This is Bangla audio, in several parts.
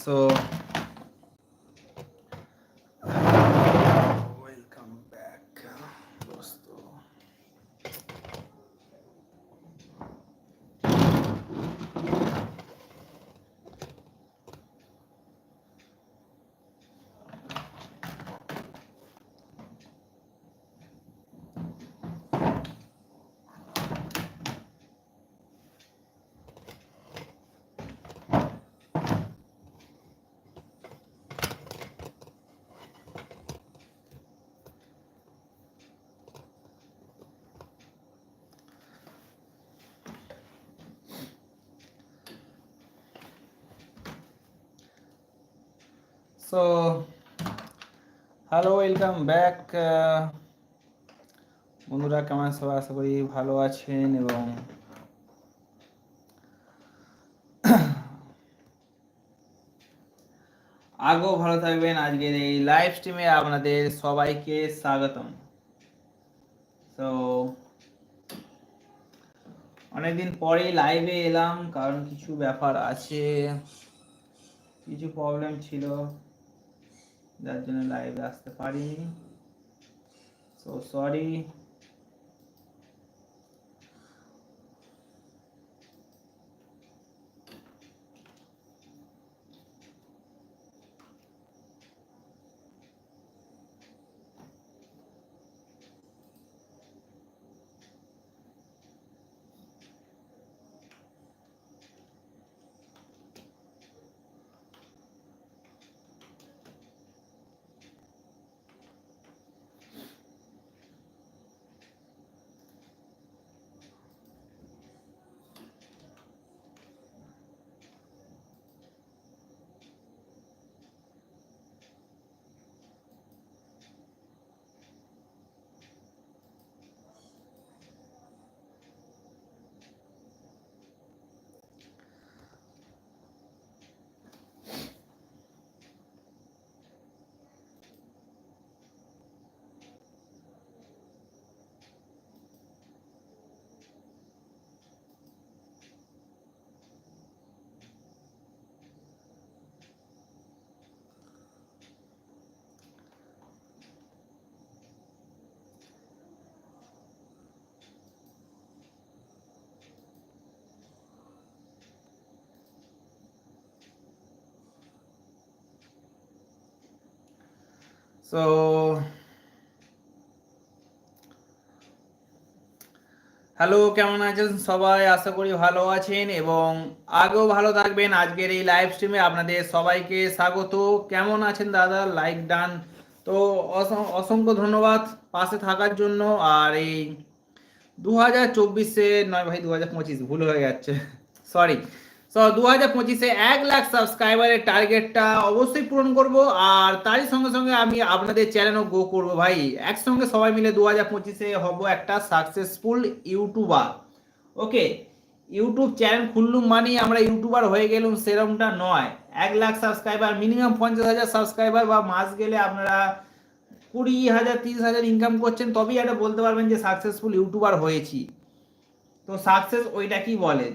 So so hello welcome back বন্ধুরা, কেমন সবাই আশা করি ভালো আছেন এবং আগেও ভালো থাকবেন। আজকের এই লাইভ স্ট্রিমে আপনাদের সবাইকে স্বাগতম। তো অনেকদিন পরেই লাইভে এলাম, কারণ কিছু ব্যাপার আছে, কিছু প্রবলেম ছিল। যার জন্য লাইভে আসতে পারিনি। সো সরি সো হ্যালো কেমন আছেন? সবাই আশা করি ভালো আছেন এবং আগেও ভালো থাকবেন। আজকের এই লাইভ স্ট্রিমে আপনাদের সবাইকে স্বাগত। কেমন আছেন দাদা? লাইক ডান তো অসং- অসংখ্য ধন্যবাদ পাশে থাকার জন্য। আর এই দু হাজার চব্বিশে, নয় ভাই দু হাজার পঁচিশ, ভুল হয়ে যাচ্ছে। সরি সো দু হাজার পঁচিশে এক লাখ সাবস্ক্রাইবারের টার্গেটটা অবশ্যই পূরণ করব। আর তারই সঙ্গে সঙ্গে আমি আপনাদের চ্যানেলও গো করব ভাই। একসঙ্গে সবাই মিলে দু হাজার পঁচিশে হব একটা successful YouTuber okay YouTube channel খুললুম মানেই আমরা ইউটিউবার হয়ে গেলুম সেরকমটা নয়। এক লাখ সাবস্ক্রাইবার মিনিমাম পঞ্চাশ হাজার সাবস্ক্রাইবার বা মাস গেলে আপনারা কুড়ি হাজার, তিরিশ হাজার ইনকাম করছেন, তবেই একটা বলতে পারবেন যে সাকসেসফুল ইউটিউবার হয়েছি। তো সাকসেস ওইটা কি বলে?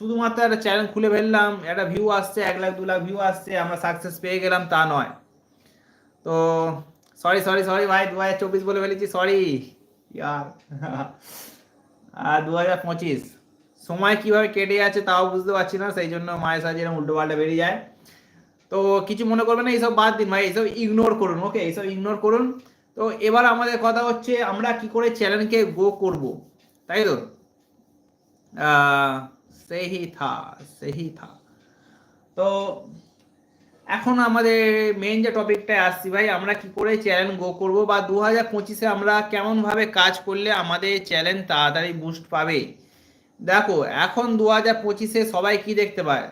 শুধুমাত্র একটা চ্যানেল খুলে ফেললাম, একটা ভিউ আসছে, এক লাখ, দু লাখ ভিউ আসছে, আমরা সাকসেস পেয়ে গেলাম, তা নয়। তো সরি সরি সরি ভাই, দু হাজার চব্বিশ বলে ফেলেছি সরি ইয়ার, আর দু হাজার পঁচিশ। সময় কীভাবে কেটে যাচ্ছে তাও বুঝতে পারছি না, সেই জন্য মায়ের সাথে এরকম উল্টো পাল্টা বেরিয়ে যায়। তো, কিছু মনে করবেন না, এইসব বাদ দিন, ভাই, এইসব ইগনোর করুন ওকে এইসব ইগনোর করুন। তো, এবার আমাদের কথা হচ্ছে, আমরা কি করে চ্যানেলকে গো করব? তাই তো? সেই থা সেই থা তো এখন আমাদের মেন যে টপিকটায় আসছি ভাই, আমরা কি করে চ্যানেল গো করব বা দু হাজার পঁচিশে আমরা কেমনভাবে কাজ করলে আমাদের চ্যানেল তাড়াতাড়ি বুস্ট পাবে? দেখো, এখন দু হাজার পঁচিশে সবাই কি দেখতে পায়?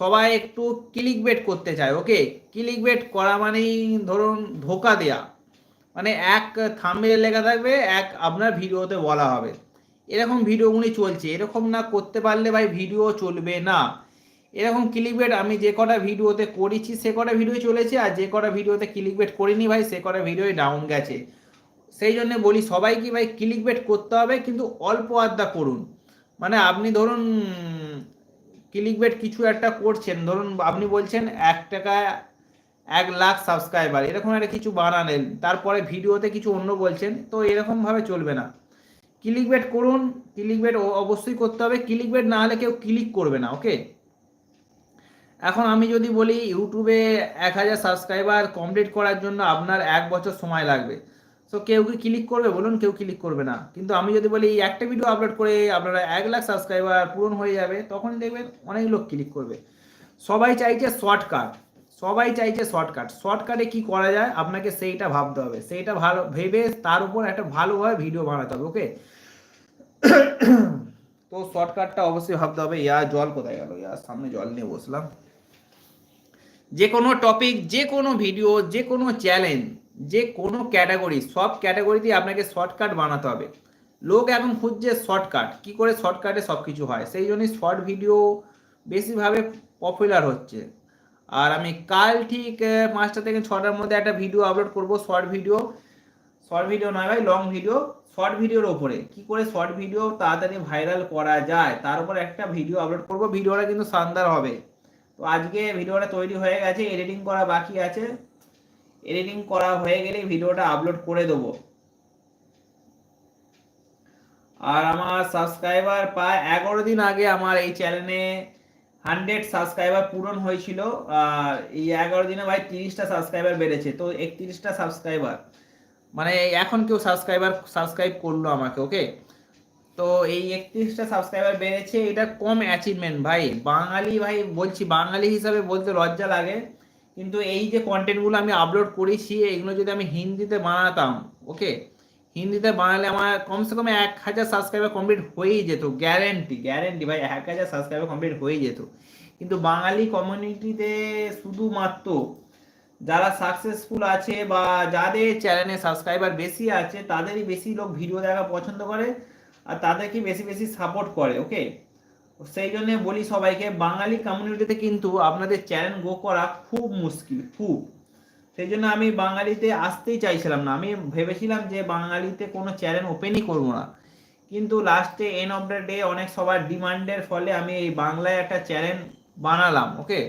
সবাই একটু ক্লিক বেট করতে চায় ওকে ক্লিক বেট করা মানেই ধরুন ধোকা দেয়া। মানে এক থাম্বনেল লেখা থাকবে, এক আপনার ভিডিওতে বলা হবে। এরকম ভিডিওগুলি চলছে। এরকম না করতে পারলে ভাই ভিডিও চলবে না। এরকম ক্লিকবেট আমি যে কটা ভিডিওতে করেছি, সে কটা ভিডিও চলেছে আর যে কটা ভিডিওতে ক্লিকবেট করিনি ভাই, সে কটা ভিডিওই ডাউন গেছে। সেই জন্য বলি সবাইকে ভাই ক্লিক ক্লিকবেট করতে হবে, কিন্তু অল্প আড্ডা করুন। মানে আপনি ধরুন ক্লিক বেট কিছু একটা করছেন, ধরুন আপনি বলছেন এক টাকা এক লাখ সাবস্ক্রাইবার এরকম একটা কিছু বানালেন, তারপরে ভিডিওতে কিছু অন্য বলছেন, তো এরকমভাবে চলবে না। ক্লিক বেট করুন ক্লিক বেট অবশ্যই করতে হবে। ক্লিক বেট না হলে কেউ ক্লিক করবে না ওকে এখন আমি যদি বলি, ইউটিউবে এক হাজার সাবস্ক্রাইবার কমপ্লিট করার জন্য আপনার এক বছর সময় লাগবে। সো কেউ কি ক্লিক করবে? বলুন, কেউ ক্লিক করবে না। কিন্তু আমি যদি বলি, একটা ভিডিও আপলোড করে আপনারা এক লাখ সাবস্ক্রাইবার পূরণ হয়ে যাবে, তখন দেখবেন অনেক লোক ক্লিক করবে। সবাই চাইছে শর্টকাট সবাই চাইছে শর্টকাট শর্টকাটে কি করা যায়? আপনাকে সেইটা ভাবতে হবে। সেইটা ভালো ভেবে তার উপর একটা ভালোভাবে ভিডিও বানাতে হবে ওকে তো শর্টকাটটা অবশ্যই ভাবতে হবে, ইয়া জল কোথায় গেল? ইয়ার সামনে জল নিয়ে বসলাম। যে কোনো টপিক যে কোনো ভিডিও যে কোনো চ্যালেঞ্জ যে কোনো ক্যাটাগরি সব ক্যাটাগরিতে আপনাকে শর্টকাট বানাতে হবে। লোক এখন খুঁজছে শর্টকাট কি করে শর্টকাটে সব কিছু হয়? সেই জন্যই শর্ট ভিডিও বেশিভাবে পপুলার হচ্ছে। আর আমি কাল ঠিক পাঁচটা থেকে ছটার মধ্যে একটা ভিডিও আপলোড করব শর্ট ভিডিও শর্ট ভিডিও নয় ভাই লং ভিডিও শর্ট ভিডিওর ওপরে। কি করে শর্ট ভিডিও তাড়াতাড়ি ভাইরাল করা যায়? তার উপর একটা ভিডিও আপলোড করব। ভিডিওটা কিন্তু শানদার হবে। তো আজকে ভিডিওটা তৈরি হয়ে গেছে এডিটিং করা বাকি আছে। এডিটিং করা হয়ে গেলে ভিডিওটা আপলোড করে দেবো। আর আমার সাবস্ক্রাইবার প্রায় এগারো দিন আগে আমার এই চ্যানেলে হান্ড্রেড সাবস্ক্রাইবার পূরণ হয়েছিল এই এগারো দিনে ভাই তিরিশটা সাবস্ক্রাইবার বেড়েছে, তো একত্রিশটা সাবস্ক্রাইবার। মানে এখন কেউ সাবস্ক্রাইবার, সাবস্ক্রাইব করল আমাকে, ওকে? তো এই একত্রিশটা সাবস্ক্রাইবার বেড়েছে, এটা কম অ্যাচিভমেন্ট ভাই। বাঙালি ভাই, বলছি বাঙালি হিসাবে বলতে লজ্জা লাগে, কিন্তু এই যে কন্টেন্টগুলো আমি আপলোড করেছি এইগুলো যদি আমি হিন্দিতে বানাতাম, ওকে? হিন্দিতে বানালে আমার কমসে কম এক হাজার সাবস্ক্রাইবার কমপ্লিট হয়েই যেত গ্যারেন্টি গ্যারেন্টি ভাই, এক হাজার সাবস্ক্রাইবার কমপ্লিট হয়েই যেত। কিন্তু বাঙালি কমিউনিটিতে শুধুমাত্র যারা সাকসেসফুল আছে বা যাদের চ্যানেলে সাবস্ক্রাইবার বেশি আছে, তাদেরই বেশি লোক ভিডিও দেখা পছন্দ করে আর তাদেরকে বেশি বেশি সাপোর্ট করে ওকে সেই জন্য বলি সবাইকে, বাঙালি কমিউনিটিতে কিন্তু আপনাদের চ্যানেল গ্রো করা খুব মুশকিল, খুব। সেই জন্য আমি বাঙালিতে আসতেই চাইছিলাম না। আমি ভেবেছিলাম যে বাঙালিতে কোনো চ্যানেল ওপেনই করব না। কিন্তু লাস্টে এন অফ দ্য ডে অনেক সবার ডিমান্ডের ফলে আমি এই বাংলায় একটা চ্যানেল বানালাম ওকে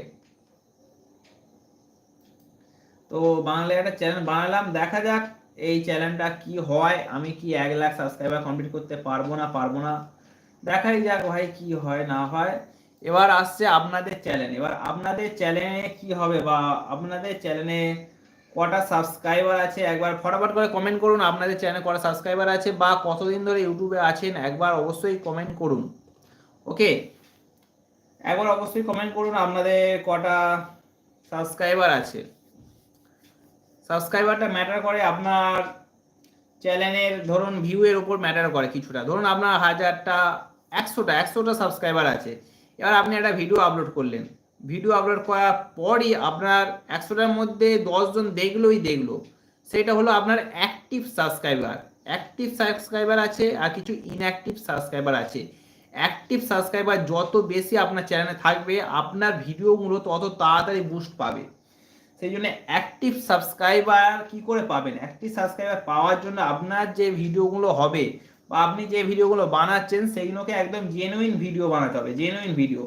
তো বাংলায় একটা চ্যানেল বানালাম, দেখা যাক এই চ্যানেলটা কি হয়। আমি কি এক লাখ সাবস্ক্রাইবার কমপ্লিট করতে পারব না পারব না। দেখাই যাক ভাই কি হয়, না হয়। এবার আসছে আপনাদের চ্যানেল এবার আপনাদের চ্যানেলে কি হবে বা আপনাদের চ্যানেলে কটা সাবস্ক্রাইবার আছে? একবার ফটাফট করে কমেন্ট করুন। আপনাদের চ্যানেলে কটা সাবস্ক্রাইবার আছে বা কতদিন ধরে ইউটিউবে আছেন? একবার অবশ্যই কমেন্ট করুন। ওকে একবার অবশ্যই কমেন্ট করুন আপনাদের কটা সাবস্ক্রাইবার আছে। সাবস্ক্রাইবারটা ম্যাটার করে আপনার চ্যানেলের ধরুন ভিউয়ের উপর ম্যাটার করে কিছুটা। ধরুন আপনার হাজারটা, একশোটা একশোটা সাবস্ক্রাইবার আছে। এবার আপনি একটা ভিডিও আপলোড করলেন। ভিডিও আপলোড করার পরই আপনার একশোটার মধ্যে দশজন দেখলোই দেখল। সেটা হলো আপনার অ্যাক্টিভ সাবস্ক্রাইবার অ্যাক্টিভ সাবস্ক্রাইবার আছে আর কিছু ইনঅ্যাক্টিভ সাবস্ক্রাইবার আছে। অ্যাক্টিভ সাবস্ক্রাইবার যত বেশি আপনার চ্যানেলে থাকবে, আপনার ভিডিওগুলো তত তাড়াতাড়ি বুস্ট পাবে। সেই জন্য অ্যাক্টিভ সাবস্ক্রাইবার কি করে পাবেন? অ্যাক্টিভ সাবস্ক্রাইবার পাওয়ার জন্য আপনার যে ভিডিওগুলো হবে বা আপনি যে ভিডিওগুলো বানাচ্ছেন সেইগুলোকে একদম জেনুইন ভিডিও বানাতে হবে। জেনুইন ভিডিও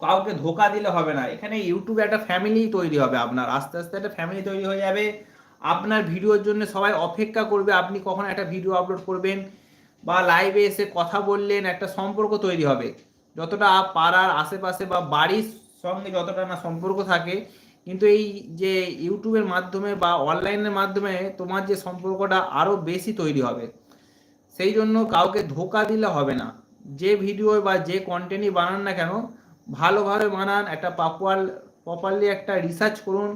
কাউকে ধোকা দিলে হবে না। এখানে ইউটিউবে একটা ফ্যামিলি তৈরি হবে আপনার। আস্তে আস্তে একটা ফ্যামিলি তৈরি হয়ে যাবে। আপনার ভিডিওর জন্য সবাই অপেক্ষা করবে। আপনি কখন একটা ভিডিও আপলোড করবেন বা লাইভে এসে কথা বললেন, একটা সম্পর্ক তৈরি হবে। যতটা পাড়ার আশেপাশে বা বাড়ির সঙ্গে যতটা না সম্পর্ক থাকে, কিন্তু এই যে ইউটিউবের মাধ্যমে বা অনলাইনের মাধ্যমে তোমার যে সম্পর্কটা আরও বেশি তৈরি হবে। সেই জন্য কাউকে ধোকা দিলে হবে না। যে ভিডিও বা যে কন্টেন্টই বানান না কেন ভালোভাবে বানান, একটা পাপুয়াল প্রপারলি একটা রিসার্চ করুন,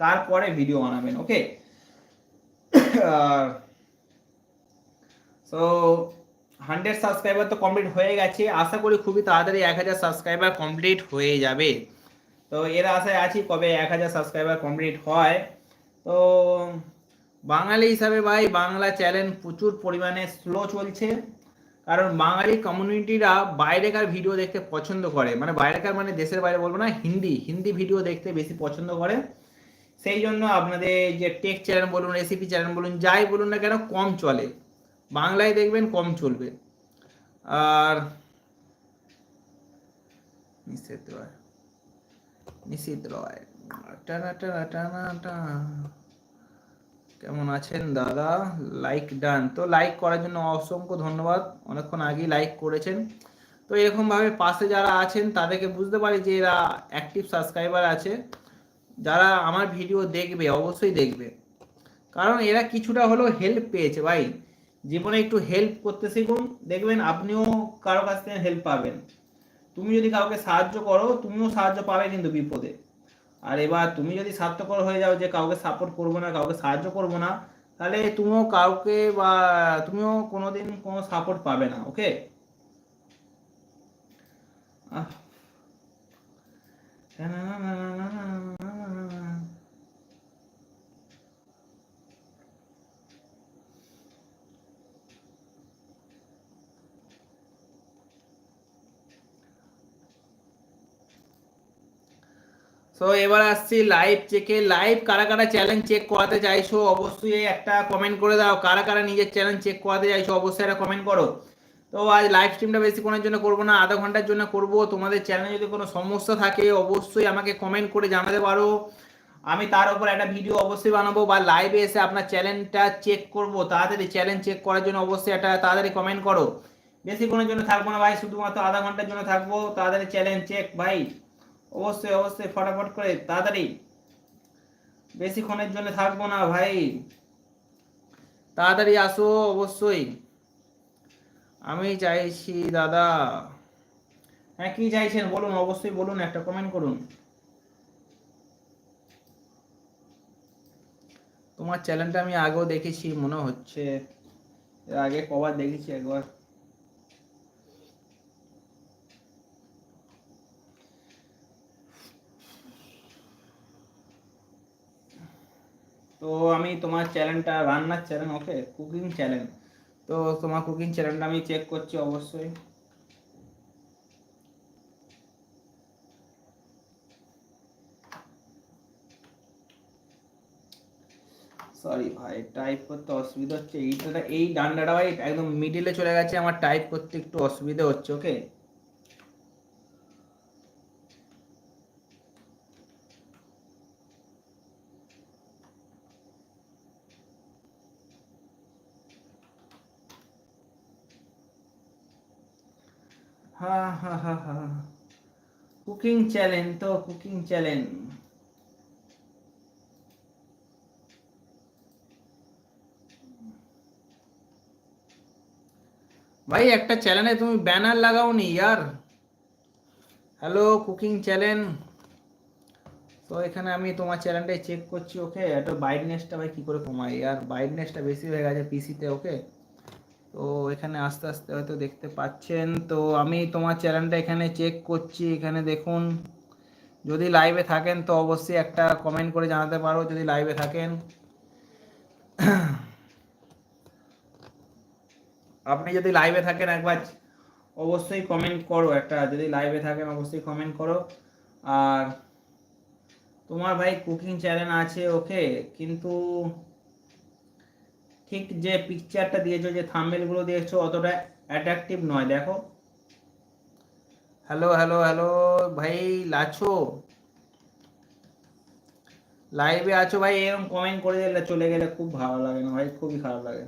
তারপরে ভিডিও বানাবেন ওকে সো হান্ড্রেড সাবস্ক্রাইবার তো কমপ্লিট হয়ে গেছে। আশা করি খুবই তাড়াতাড়ি এক হাজার সাবস্ক্রাইবার কমপ্লিট হয়ে যাবে। তো এর আশায় আছি কবে এক হাজার সাবস্ক্রাইবার কমপ্লিট হয়। তো বাঙালি হিসাবে ভাই, বাংলা চ্যানেল প্রচুর পরিমাণে স্লো চলছে। কারণ বাঙালি কমিউনিটিরা বাইরেকার ভিডিও দেখতে পছন্দ করে। মানে বাইরেকার মানে দেশের বাইরে বলব না, হিন্দি হিন্দি ভিডিও দেখতে বেশি পছন্দ করে। সেই জন্য আপনাদের যে টেক চ্যানেল বলুন রেসিপি চ্যানেল বলুন, যাই বলুন না কেন, কম চলে। বাংলায় দেখবেন কম চলবে। আর নিশ্চিত রয় নিশ্চিত রয়। টানা টানা টানা টানা। কেমন আছেন? দাদা লাইক ডান তো লাইক করার জন্য অসংখ্য ধন্যবাদ। অনেকক্ষণ আগেই লাইক করেছেন। তো এরকমভাবে পাশে যারা আছেন, তাদেরকে বুঝতে পারি যে এরা অ্যাক্টিভ সাবস্ক্রাইবার আছে। যারা আমার ভিডিও দেখবে, অবশ্যই দেখবে। কারণ এরা কিছুটা হলেও হেল্প পেয়েছে ভাই। জীবনে একটু হেল্প করতে শিখুন। দেখবেন আপনিও কারও কাছ থেকে হেল্প পাবেন। তুমি যদি কাউকে সাহায্য করো, তুমিও সাহায্য পাবে কিন্তু বিপদে। আর এবার তুমি যদি স্বার্থপর হয়ে যাও যে কাউকে সাপোর্ট করব না, কাউকে সাহায্য করব না, তাহলে তুমিও কাউকে বা তুমিও কোনোদিন কোনো সাপোর্ট পাবে না ওকে আহ। সো এবার আসছি লাইভ চেকে লাইভ কারা কারা চ্যালেঞ্জ চেক করাতে চাইছো, অবশ্যই একটা কমেন্ট করে দাও। কারা কারা নিজের চ্যালেঞ্জ চেক করাতে চাইছো, অবশ্যই একটা কমেন্ট করো। তো আজ লাইভ স্ট্রিমটা বেশিক্ষণের জন্য করব না, আধা ঘণ্টার জন্য করব। তোমাদের চ্যানেলে যদি কোনো সমস্যা থাকে, অবশ্যই আমাকে কমেন্ট করে জানাতে পারো। আমি তার উপর একটা ভিডিও অবশ্যই বানাবো বা লাইভে এসে আপনার চ্যানেলটা চেক করব। তাড়াতাড়ি চ্যালেঞ্জ চেক করার জন্য অবশ্যই একটা তাড়াতাড়ি কমেন্ট করো। বেশিক্ষণের জন্য থাকব না ভাই, শুধুমাত্র আধা ঘণ্টার জন্য থাকব। তাড়াতাড়ি চ্যালেঞ্জ চেক ভাই। অবশ্যই অবশ্যই, ফটাফট করে, তাড়াতাড়ি। বেশিক্ষণের জন্য থাকব না ভাই। তাড়াতাড়ি আসো, অবশ্যই। আমি চাইছি, দাদা। হ্যাঁ কি চাইছেন? বলুন, অবশ্যই বলুন, একটা কমেন্ট করুন। তোমার চ্যানেলটা আমি আগেও দেখেছি, মনে হচ্ছে। আগে কবার দেখেছি একবার। তো আমি তোমার চ্যানেলটা রান্নার চ্যানেল ওকে কুকিং চ্যানেল তো তোমার কুকিং চ্যানেলটা আমি চেক করছি অবশ্যই। সরি ভাই টাইপ করতে অসুবিধা হচ্ছে। এইটা, এই ডান্ডাটা ভাই একদম মিডিলে চলে গেছে। আমার টাইপ করতে একটু অসুবিধা হচ্ছে ওকে হ্যাঁ হ্যাঁ হ্যাঁ হ্যাঁ কুকিং চ্যালেঞ্জ তো কুকিং চ্যালেঞ্জ ভাই একটা চ্যানেলে তুমি ব্যানার লাগাও নি ইয়ার হ্যালো কুকিং চ্যানেল তো এখানে আমি তোমার চ্যানেলটাই চেক করছি ওকে একটা ব্রাইটনেসটা ভাই কী করে কমাই? ইয়ার ব্রাইটনেসটা বেশি হয়ে গেছে পিসিতে ওকে তো এখানে আস্তে আস্তে হয়তো দেখতে পাচ্ছেন। তো আমি তোমার চ্যানেলটা এখানে চেক করছি। এখানে দেখুন, যদি লাইভে থাকেন তো অবশ্যই একটা কমেন্ট করে জানাতে পারো, যদি লাইভে থাকেন। আপনি যদি লাইভে থাকেন একবার, অবশ্যই কমেন্ট করো একটা। যদি লাইভে থাকেন, অবশ্যই কমেন্ট করো। আর তোমার ভাই কুকিং চ্যানেল আছে ওকে কিন্তু ঠিক যে পিকচারটা দিয়েছ, যে থাম্বেলগুলো দিয়েছ, অতটা অ্যাট্রাকটিভ নয়, দেখো। হ্যালো হ্যালো হ্যালো ভাই, লাছো? লাইভে আছো, ভাই, এরকম কমেন্ট করে দিলে চলে গেলে খুব ভালো লাগে না, ভাই, খুবই খারাপ লাগে।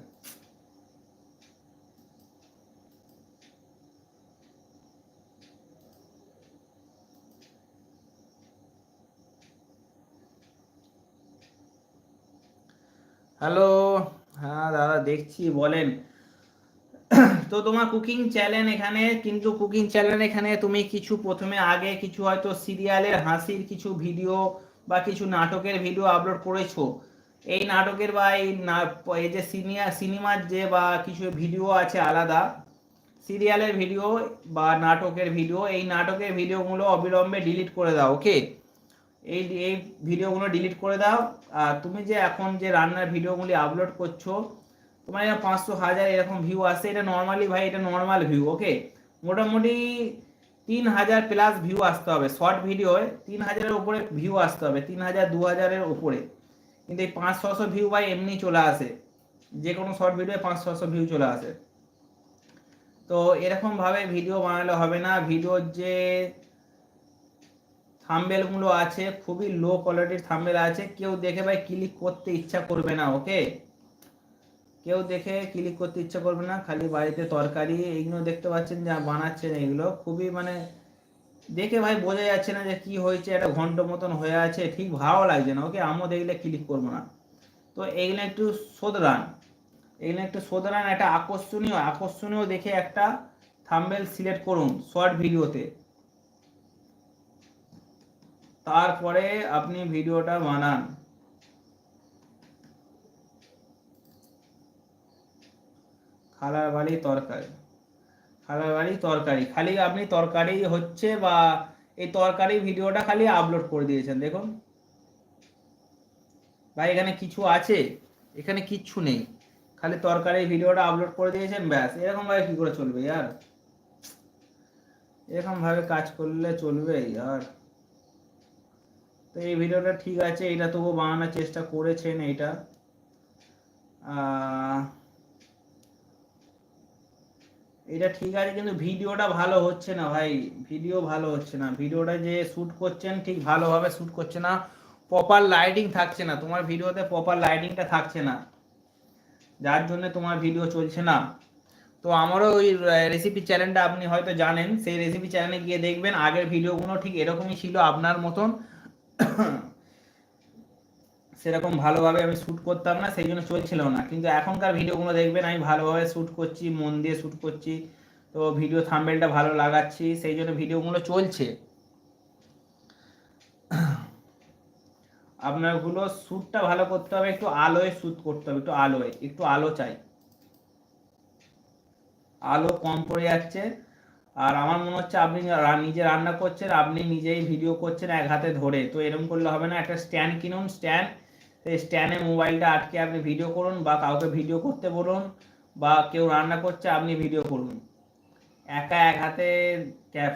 হ্যালো হ্যাঁ দাদা, দেখছি, বলেন। তো তোমার কুকিং চ্যানেল এখানে, কিন্তু কুকিং চ্যানেল এখানে তুমি কিছু প্রথমে আগে কিছু হয়তো সিরিয়ালের হাসির কিছু ভিডিও বা কিছু নাটকের ভিডিও আপলোড করেছ। এই নাটকের বা এই এই যে সিনিয়র সিনেমার যে বা কিছু ভিডিও আছে আলাদা সিরিয়ালের ভিডিও বা নাটকের ভিডিও এই নাটকের ভিডিওগুলো অবিলম্বে ডিলিট করে দাও ওকে এই এই ভিডিওগুলো ডিলিট করে দাও। আর তুমি যে এখন যে রান্নার ভিডিওগুলি আপলোড করছ, তোমার এটা পাঁচশো হাজার এরকম ভিউ আসছে এটা নর্মালি ভাই, এটা নর্মাল ভিউ ওকে মোটামুটি তিন হাজার প্লাস ভিউ আসতে হবে। শর্ট ভিডিওয় তিন হাজারের উপরে ভিউ আসতে হবে, তিন হাজার, দু হাজারের উপরে। কিন্তু এই পাঁচ ছশো ভিউ ভাই এমনি চলে আসে। যে কোনো শর্ট ভিডিও পাঁচ ছশো ভিউ চলে আসে। তো এরকমভাবে ভিডিও বানালে হবে না। ভিডিওর যে থাম্বেলগুলো আছে, খুবই লো কোয়ালিটির থাম্বেল আছে। কেউ দেখে ভাই ক্লিক করতে ইচ্ছা করবে না ওকে কেউ দেখে ক্লিক করতে ইচ্ছা করবে না, খালি বাড়িতে তরকারি এইগুলো দেখতে পাচ্ছেন যা বানাচ্ছেন এগুলো। খুবই মানে দেখে ভাই বোঝা যাচ্ছে না যে কি হয়েছে, একটা ঘন্ট মতন হয়ে আছে, ঠিক ভালো লাগছে না ওকে আমিও দেখলে ক্লিক করব না। তো এইগুলো একটু শোধরান। এগুলো একটু শোধরান, একটা আকর্ষণীয় আকর্ষণীয় দেখে একটা থাম্বেল সিলেক্ট করুন শর্ট ভিডিওতে তারপরে আপনি ভিডিওটা বানান। খালার বাড়ি তরকারি। খালার বাড়ি তরকারি। খালি আপনি তরকারি হচ্ছে বা এই তরকারি ভিডিওটা খালি আপলোড করে দিয়েছেন, দেখুন। ভাই, এখানে কিছু আছে? এখানে কিচ্ছু নেই। খালি তরকারি ভিডিওটা আপলোড করে দিয়েছেন, ব্যাস। এরকম ভাবে কি করে চলবে, ইয়ার? এরকম ভাবে কাজ করলে চলবে, ইয়ার। তো এই ভিডিওটা ঠিক আছে, এটা তবু বানানোর চেষ্টা করেছেন এইটা। এটা ঠিক আছে, কিন্তু ভিডিওটা ভালো হচ্ছে না ভাই, ভিডিও ভালো হচ্ছে না। ভিডিওটা যে শ্যুট করছেন ঠিক ভালোভাবে শ্যুট করছে না প্রপার লাইটিং থাকছে না, তোমার ভিডিওতে প্রপার লাইটিংটা থাকছে না। যার জন্য তোমার ভিডিও চলছে না। তো আমারও ওই রেসিপি চ্যানেলটা আপনি হয়তো জানেন, সেই রেসিপি চ্যানেলে গিয়ে দেখবেন, আগের ভিডিওগুলো ঠিক এরকমই ছিল আপনার মতন। সেরকম ভালোভাবে আমি শ্যুট করতাম না, সেই জন্য চলছিল না। কিন্তু এখনকার ভিডিওগুলো দেখবেন, আমি ভালোভাবে শ্যুট করছি, মন দিয়ে শ্যুট করছি। তো ভিডিও থাম্বেলটা ভালো লাগাচ্ছি, সেই জন্য ভিডিওগুলো চলছে। আপনারগুলো শ্যুটটা ভালো করতে হবে, একটু আলোয় শ্যুট করতে হবে, একটু আলোয়, একটু আলো চাই। আলো কম পড়ে যাচ্ছে। আর আমার মনে হচ্ছে আপনি নিজে রান্না করছেন, আপনি নিজেই ভিডিও করছেন এক হাতে ধরে। তো এরকম করলে হবে না, একটা স্ট্যান্ড কিনুন স্ট্যান্ড সেই স্ট্যান্ডে মোবাইলটা আটকে আপনি ভিডিও করুন বা কাউকে ভিডিও করতে বলুন বা কেউ রান্না করছে, আপনি ভিডিও করুন। একা এক হাতে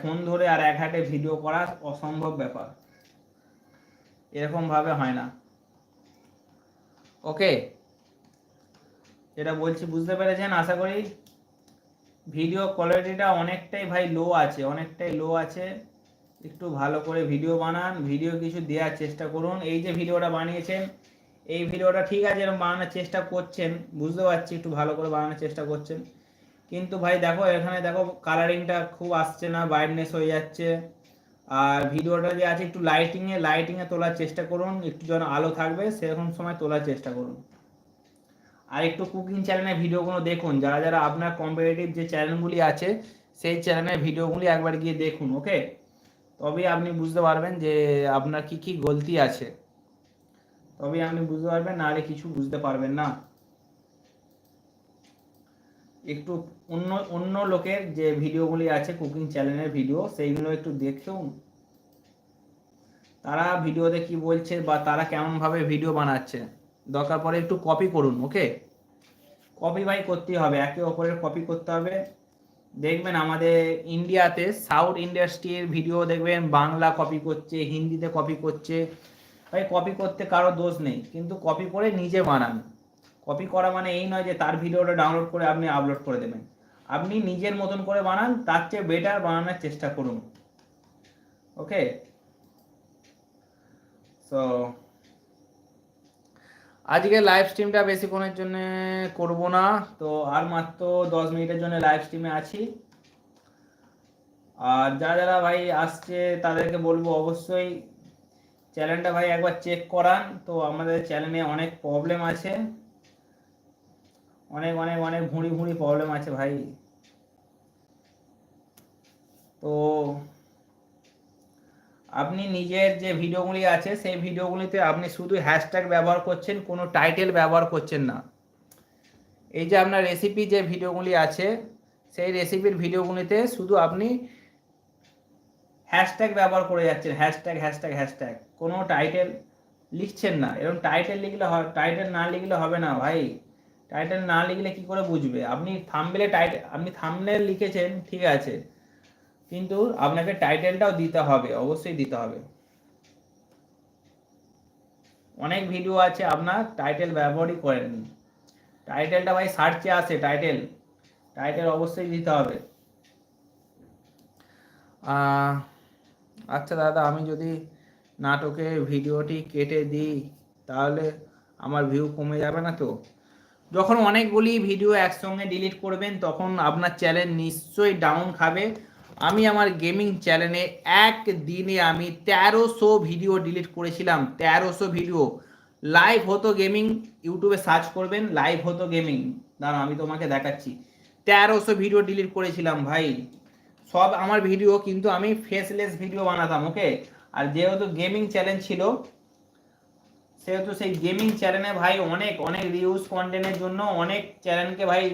ফোন ধরে আর এক হাতে ভিডিও করা অসম্ভব ব্যাপার। এরকমভাবে হয় না। ওকে যেটা বলছি, বুঝতে পেরেছেন? আশা করি ভিডিও কোয়ালিটিটা অনেকটাই ভাই লো আছে, অনেকটাই লো আছে। একটু ভালো করে ভিডিও বানান ভিডিও কিছু দেওয়ার চেষ্টা করুন। এই যে ভিডিওটা বানিয়েছেন, এই ভিডিওটা ঠিক আছে এরকম বানানোর চেষ্টা করছেন, বুঝতে পারছি একটু ভালো করে বানানোর চেষ্টা করছেন। কিন্তু ভাই দেখো, এখানে দেখো কালারিংটা খুব আসছে না ব্রাইটনেস হয়ে যাচ্ছে। আর ভিডিওটা যে আছে একটু লাইটিংয়ে লাইটিংয়ে তোলার চেষ্টা করুন, একটু যেন আলো থাকবে, সেরকম সময় তোলার চেষ্টা করুন। আর একটু কুকিং চ্যানেলের ভিডিওগুলো দেখুন। যারা যারা আপনার কম্পিটিটিভ যে চ্যানেলগুলি আছে, সেই চ্যানেলের ভিডিওগুলি একবার গিয়ে দেখুন ওকে তবেই আপনি বুঝতে পারবেন যে আপনার কি কি গলতি আছে। তবেই আপনি বুঝতে পারবেন, নাহলে কিছু বুঝতে পারবেন না। একটু অন্য অন্য লোকের যে ভিডিওগুলি আছে কুকিং চ্যানেলের ভিডিও সেইগুলো একটু দেখুন। তারা ভিডিওতে কি বলছে বা তারা কেমনভাবে ভিডিও বানাচ্ছে? দরকার পড়ে একটু কপি করুন ওকে কপি বাই করতেই হবে, একে অপরের কপি করতে হবে। দেখবেন আমাদের ইন্ডিয়াতে সাউথ ইন্ডাস্ট্রির ভিডিও দেখবেন, বাংলা কপি করছে, হিন্দিতে কপি করছে। ভাই কপি করতে কারও দোষ নেই, কিন্তু কপি করে নিজে বানান। কপি করা মানে এই নয় যে তার ভিডিওটা ডাউনলোড করে আপনি আপলোড করে দেবেন। আপনি নিজের মতন করে বানান, তার চেয়ে বেটার বানানোর চেষ্টা করুন। ওকে সো আজকে লাইভ স্ট্রিমটা বেশিক্ষণের জন্য করব না। তো আর মাত্র দশ মিনিটের জন্য লাইভ স্ট্রিমে আছি। আর যারা যারা ভাই আসছে, তাদেরকে বলব অবশ্যই চ্যানেলটা ভাই একবার চেক করান। তো আমাদের চ্যানেলে অনেক প্রবলেম আছে। অনেক অনেক অনেক ভুঁড়ি ভুঁড়ি প্রবলেম আছে ভাই। তো আপনি নিজের যে ভিডিওগুলি আছে, সেই ভিডিওগুলিতে আপনি শুধু হ্যাশট্যাগ ব্যবহার করছেন, কোনো টাইটেল ব্যবহার করছেন না। এই যে আপনার রেসিপি যে ভিডিওগুলি আছে, সেই রেসিপির ভিডিওগুলিতে শুধু আপনি হ্যাশট্যাগ ব্যবহার করে যাচ্ছেন হ্যাশট্যাগ হ্যাশট্যাগ হ্যাশট্যাগ কোনো টাইটেল লিখছেন না। এরকম টাইটেল লিখলে হয় টাইটেল না লিখলে হবে না ভাই। টাইটেল না লিখলে কি করে বুঝবে? আপনি থামবেলে টাইটেল আপনি থামনেল লিখেছেন, ঠিক আছে। কিন্তু আপনাকে টাইটেলটাও দিতে হবে, অবশ্যই দিতে হবে। অনেক ভিডিও আছে আপনার টাইটেল ব্যবহারই করেননি টাইটেলটা ভাই সার্চে আসে টাইটেল টাইটেল অবশ্যই দিতে হবে। আচ্ছা দাদা, আমি যদি নাটকের ভিডিওটি কেটে দিই, তাহলে আমার ভিউ কমে যাবে না তো? যখন অনেকগুলি ভিডিও একসঙ্গে ডিলিট করবেন, তখন আপনার চ্যানেল নিশ্চয়ই ডাউন খাবে। আমি আমার গেমিং চ্যানেলে এক দিনে আমি তেরোশো ভিডিও ডিলিট করেছিলাম, তেরোশো ভিডিও লাইভ হতো গেমিং ইউটিউবে সার্চ করবেন লাইভ হতো গেমিং দাঁড়া আমি তোমাকে দেখাচ্ছি। তেরোশো ভিডিও ডিলিট করেছিলাম ভাই। সব আমার ভিডিও কিন্তু আমি ফেসলেস ভিডিও বানাতাম ওকে আর যেহেতু গেমিং চ্যানেল ছিল, সেহেতু সেই গেমিং চ্যানেলে ভাই অনেক অনেক রিউজ কন্টেন্টের জন্য অনেক চ্যানেলকে ভাই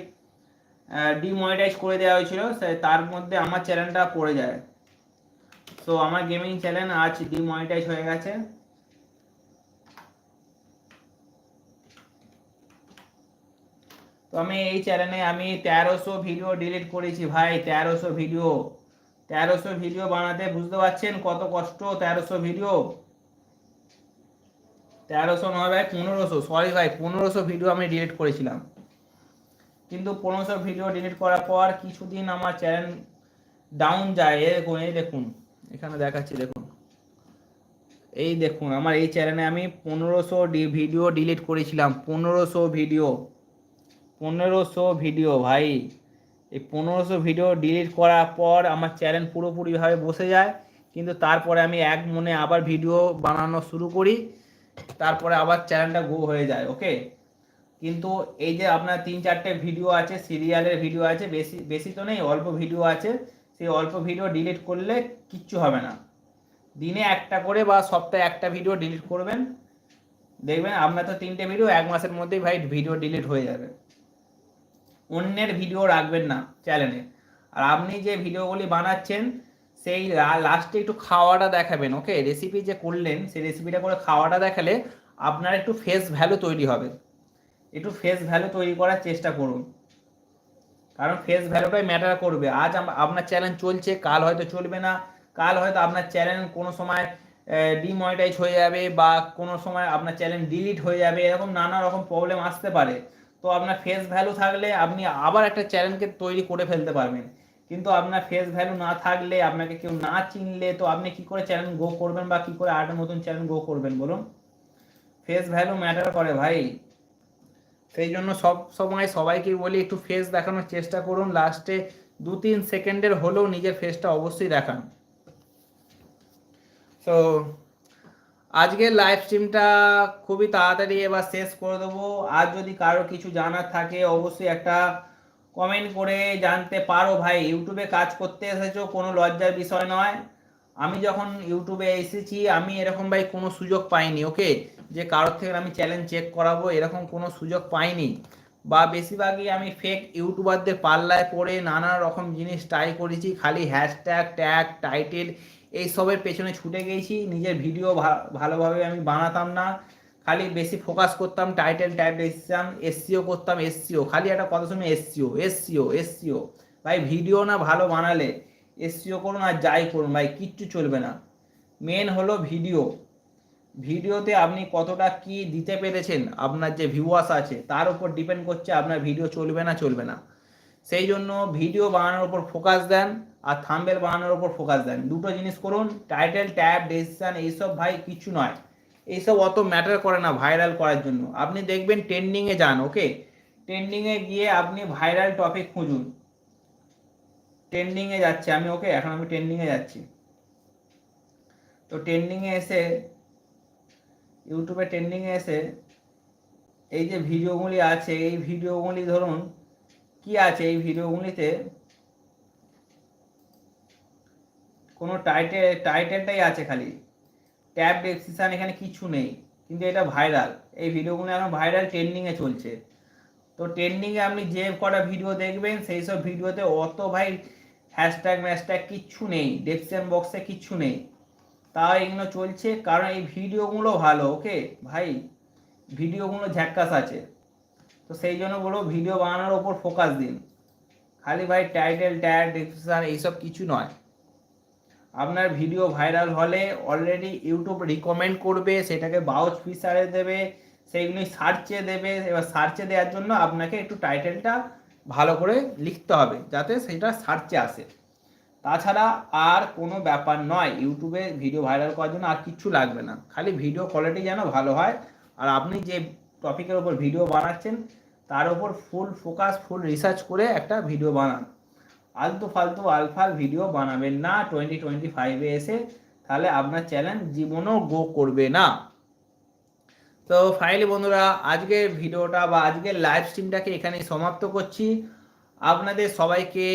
ডিমনিটাইজ করে দেওয়া হয়েছিল। সে- তার মধ্যে আমার চ্যানেলটা পড়ে যায়। তো আমার গেমিং চ্যানেল আজ ডিমনিটাইজ হয়ে গেছে। তো আমি এই চ্যানেলে আমি তেরোশো ভিডিও ডিলিট করেছি ভাই, তেরোশো ভিডিও তেরোশো ভিডিও বানাতে বুঝতে পারছেন কত কষ্ট? তেরোশো ভিডিও তেরোশো নয় ভাই, পনেরোশো। সরি ভাই, পনেরোশো ভিডিও আমি ডিলিট করেছিলাম। কিন্তু পনেরোশো ভিডিও ডিলিট করার পর কিছুদিন আমার চ্যানেল ডাউন যায়। দেখুন, এই দেখুন। এখানে দেখাচ্ছি, দেখুন। এই দেখুন, আমার এই চ্যানেলে আমি পনেরোশো ভিডিও ডিলিট করেছিলাম। পনেরোশো ভিডিও পনেরোশো ভিডিও ভাই। এই পনেরোশো ভিডিও ডিলিট করার পর আমার চ্যানেল পুরোপুরিভাবে বসে যায়। কিন্তু তারপরে আমি এক মনে আবার ভিডিও বানানো শুরু করি। তারপরে আবার চ্যানেলটা গো হয়ে যায় ওকে কিন্তু এই যে আপনার তিন চারটে ভিডিও আছে সিরিয়ালের ভিডিও আছে, বেশি বেশি তো নেই, অল্প ভিডিও আছে, সেই অল্প ভিডিও ডিলিট করলে কিচ্ছু হবে না। দিনে একটা করে বা সপ্তাহে একটা ভিডিও ডিলিট করবেন। দেখবেন আপনার তো তিনটে ভিডিও এক মাসের মধ্যেই ভাই ভিডিও ডিলিট হয়ে যাবে। অন্যের ভিডিও রাখবেন না চ্যানেলে আর আপনি যে ভিডিওগুলি বানাচ্ছেন, সেই লাস্টে একটু খাওয়াটা দেখাবেন ওকে রেসিপি যে করলেন, সেই রেসিপিটা করে খাওয়াটা দেখালে আপনার একটু ফেস ভ্যালু তৈরি হবে। একটু ফেস ভ্যালু তৈরি করার চেষ্টা করুন। কারণ ফেস ভ্যালুটাই ম্যাটার করবে। আজ আপনার চ্যানেল চলছে, কাল হয়তো চলবে না। কাল হয়তো আপনার চ্যানেল কোনো সময় ডিমনিটাইজ হয়ে যাবে বা কোনো সময় আপনার চ্যানেল ডিলিট হয়ে যাবে। এরকম নানা রকম প্রবলেম আসতে পারে। তো আপনার ফেস ভ্যালু থাকলে আপনি আবার একটা চ্যানেলকে তৈরি করে ফেলতে পারবেন। কিন্তু আপনার ফেস ভ্যালু না থাকলে, আপনাকে কেউ না চিনলে, তো আপনি কি করে চ্যানেল গ্রো করবেন বা কি করে আরেকটা নতুন চ্যানেল গ্রো করবেন বলুন? ফেস ভ্যালু ম্যাটার করে ভাই। সেই জন্য সব সময় সবাইকে বলি একটু ফেস দেখানোর চেষ্টা করুন। লাস্টে দু তিন সেকেন্ডের হলেও নিজের ফেসটা অবশ্যই দেখান। তো আজকের লাইভ স্ট্রিমটা খুবই তাড়াতাড়ি এবার শেষ করে দেবো। আর যদি কারও কিছু জানার থাকে, অবশ্যই একটা কমেন্ট করে জানতে পারো। ভাই ইউটিউবে কাজ করতে এসেছ, কোনো লজ্জার বিষয় নয়। আমি যখন ইউটিউবে এসেছি, আমি এরকম ভাই কোনো সুযোগ পাইনি ওকে যে কারোর থেকে আমি চ্যালেঞ্জ চেক করাবো, এরকম কোনো সুযোগ পাইনি। বা বেশিরভাগই আমি ফেক ইউটিউবারদের পাল্লায় পড়ে নানা রকম জিনিস ট্রাই করেছি, খালি হ্যাশট্যাগ ট্যাগ টাইটেল এইসবের পেছনে ছুটে গেছি, নিজের ভিডিও ভালোভাবে আমি বানাতাম না। খালি বেশি ফোকাস করতাম টাইটেল ট্যাগ ডিসিশন এসসিও করতাম এসসিও খালি একটা কথা শুনে এসসিও এসসিও এসসিও ভাই ভিডিও না ভালো বানালে এসসিও করুন আর যাই করুন, ভাই, কিচ্ছু চলবে না। মেন হলো ভিডিও ভিডিওতে আপনি কতটা কি দিতে পেরেছেন, আপনার যে ভিউয়ার্স আছে, তার উপর ডিপেন্ড করছে আপনার ভিডিও চলবে না চলবে না। সেই জন্য ভিডিও বানানোর উপর ফোকাস দেন আর থাম্বেল বানানোর উপর ফোকাস দেন। দুটো জিনিস করুন টাইটেল ট্যাব ডেসিশন এইসব ভাই কিছু নয়। এইসব অত ম্যাটার করে না ভাইরাল করার জন্য। আপনি দেখবেন ট্রেন্ডিংয়ে যান ওকে ট্রেন্ডিংয়ে গিয়ে আপনি ভাইরাল টপিক খুঁজুন। ট্রেন্ডিংয়ে যাচ্ছে, আমি ওকে এখন আমি ট্রেন্ডিংয়ে যাচ্ছি। তো ট্রেন্ডিংয়ে এসে ইউটিউবে ট্রেন্ডিংয়ে এসে এই যে ভিডিওগুলি আছে, এই ভিডিওগুলি ধরুন, কি আছে? এই ভিডিওগুলিতে কোনো টাইটেল টাইটেলটাই আছে খালি। ট্যাব ডেসক্রিপশন এখানে কিছু নেই, কিন্তু এটা ভাইরাল এই ভিডিওগুলো এখন ভাইরাল ট্রেন্ডিংয়ে চলছে। তো ট্রেন্ডিংয়ে আপনি যে কটা ভিডিও দেখবেন, সেই সব ভিডিওতে অত ভাই হ্যাশট্যাগ ম্যাশট্যাগ কিচ্ছু নেই। ডেসক্রিপশন বক্সে কিচ্ছু নেই। তাও এগুলো চলছে, কারণ এই ভিডিওগুলো ভালো ওকে ভাই, ভিডিওগুলো ঝ্যাক্কাস আছে। তো সেই জন্য বলো ভিডিও বানানোর ওপর ফোকাস দিন। খালি ভাই টাইটেল ট্যাগ ডিসক্রিপশন এইসব কিছু নয়। আপনার ভিডিও ভাইরাল হলে অলরেডি ইউটিউব রিকমেন্ড করবে, সেটাকে বাউচ ফিচারে দেবে সেইগুলি সার্চে দেবে, এবার সার্চে দেওয়ার জন্য আপনাকে একটু টাইটেলটা ভালো করে লিখতে হবে, যাতে সেটা সার্চে আসে। তাছাড়া আর কোনো ব্যাপার নয়, ইউটিউবে ভিডিও ভাইরাল করার জন্য আর কিচ্ছু লাগবে না। খালি ভিডিও কোয়ালিটি যেন ভালো হয়। আর আপনি যে টপিকের ওপর ভিডিও বানাচ্ছেন, তার ওপর ফুল ফোকাস ফুল রিসার্চ করে একটা ভিডিও বানান। আলতু ফালতু আলফাল ভিডিও বানাবেন না টোয়েন্টি টোয়েন্টি ফাইভে এসে। তাহলে আপনার চ্যানেল জীবনও গো করবে না। তো ফাইনালি বন্ধুরা, আজকের ভিডিওটা বা আজকের লাইভ স্ট্রিমটাকে এখানে সমাপ্ত করছি। আপনাদের সবাইকে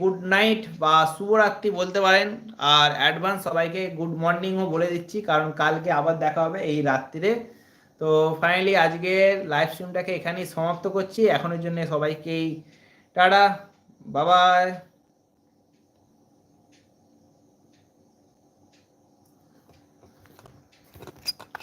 গুড নাইট বা শুভরাত্রি বলতে পারেন। আর অ্যাডভান্স সবাইকে গুড মর্নিংও বলে দিচ্ছি, কারণ কালকে আবার দেখা হবে এই রাত্রিরে। তো ফাইনালি আজকের লাইভ স্ট্রিমটাকে এখানেই সমাপ্ত করছি। এখনের জন্য সবাইকেই টাটা বাবাই